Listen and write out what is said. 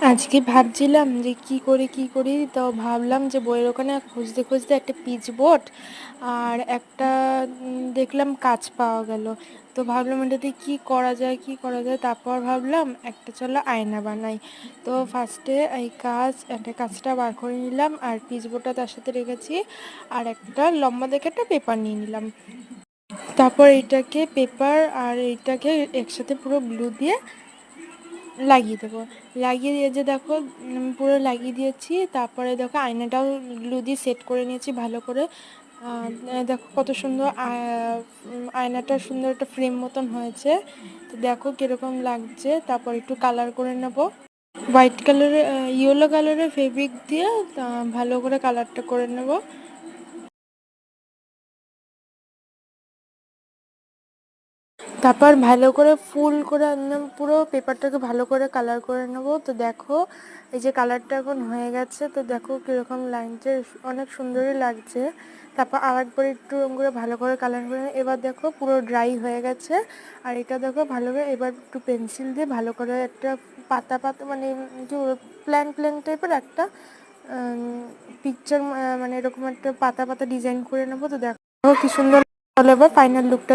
আজকে ভাবছিলাম যে কি করে, কি করি তো ভাবলাম যে বইয়ের ওখানে খুঁজতে খুঁজতে একটা পিচ বোর্ড আর একটা দেখলাম কাজ পাওয়া গেল। তো ভাবলাম এটাতে কি করা যায়, কি করা যায়? তারপর ভাবলাম একটা চলো আয়না বানাই। তো ফার্স্টে এই কাজ, একটা কাজটা বার করে নিলাম আর পিচ বোর্ডটা তার সাথে রেখেছি আর একটা লম্বা দেখে একটা পেপার নিয়ে নিলাম। তারপর এইটাকে পেপার আর এইটাকে একসাথে পুরো ব্লু দিয়ে লাগিয়ে দেবো। লাগিয়ে দিয়ে যে দেখো পুরো লাগিয়ে দিয়েছি, তারপরে দেখো আয়নাটাও গ্লু দিয়ে সেট করে নিয়েছি ভালো করে। দেখো কত সুন্দর আয়নাটা সুন্দর একটা ফ্রেম মতন হয়েছে। তো দেখো কীরকম লাগছে, তারপর একটু কালার করে নেব। হোয়াইট কালারের ইয়েলো কালারের ফেব্রিক দিয়ে ভালো করে কালারটা করে নেব। তারপর ভালো করে ফুল করে একদম পুরো, পেপারটাকে ভালো করে কালার করে নেব। তো দেখো, এই যে কালারটা এখন হয়ে গেছে, তো দেখো কীরকম লাগছে অনেক সুন্দরই লাগছে। তারপর আরেকবার একটু এরকম করে ভালো করে কালার করে এবার দেখো পুরো ড্রাই হয়ে গেছে। আর এটা দেখো ভালো করে, এবার একটু পেন্সিল দিয়ে ভালো করে একটা পাতা পাতা মানে কি প্ল্যান প্ল্যান টাইপের একটা পিকচার মানে এরকম একটা পাতা পাতা ডিজাইন করে নেব। তো দেখো কি সুন্দর ফাইনাল লুকটা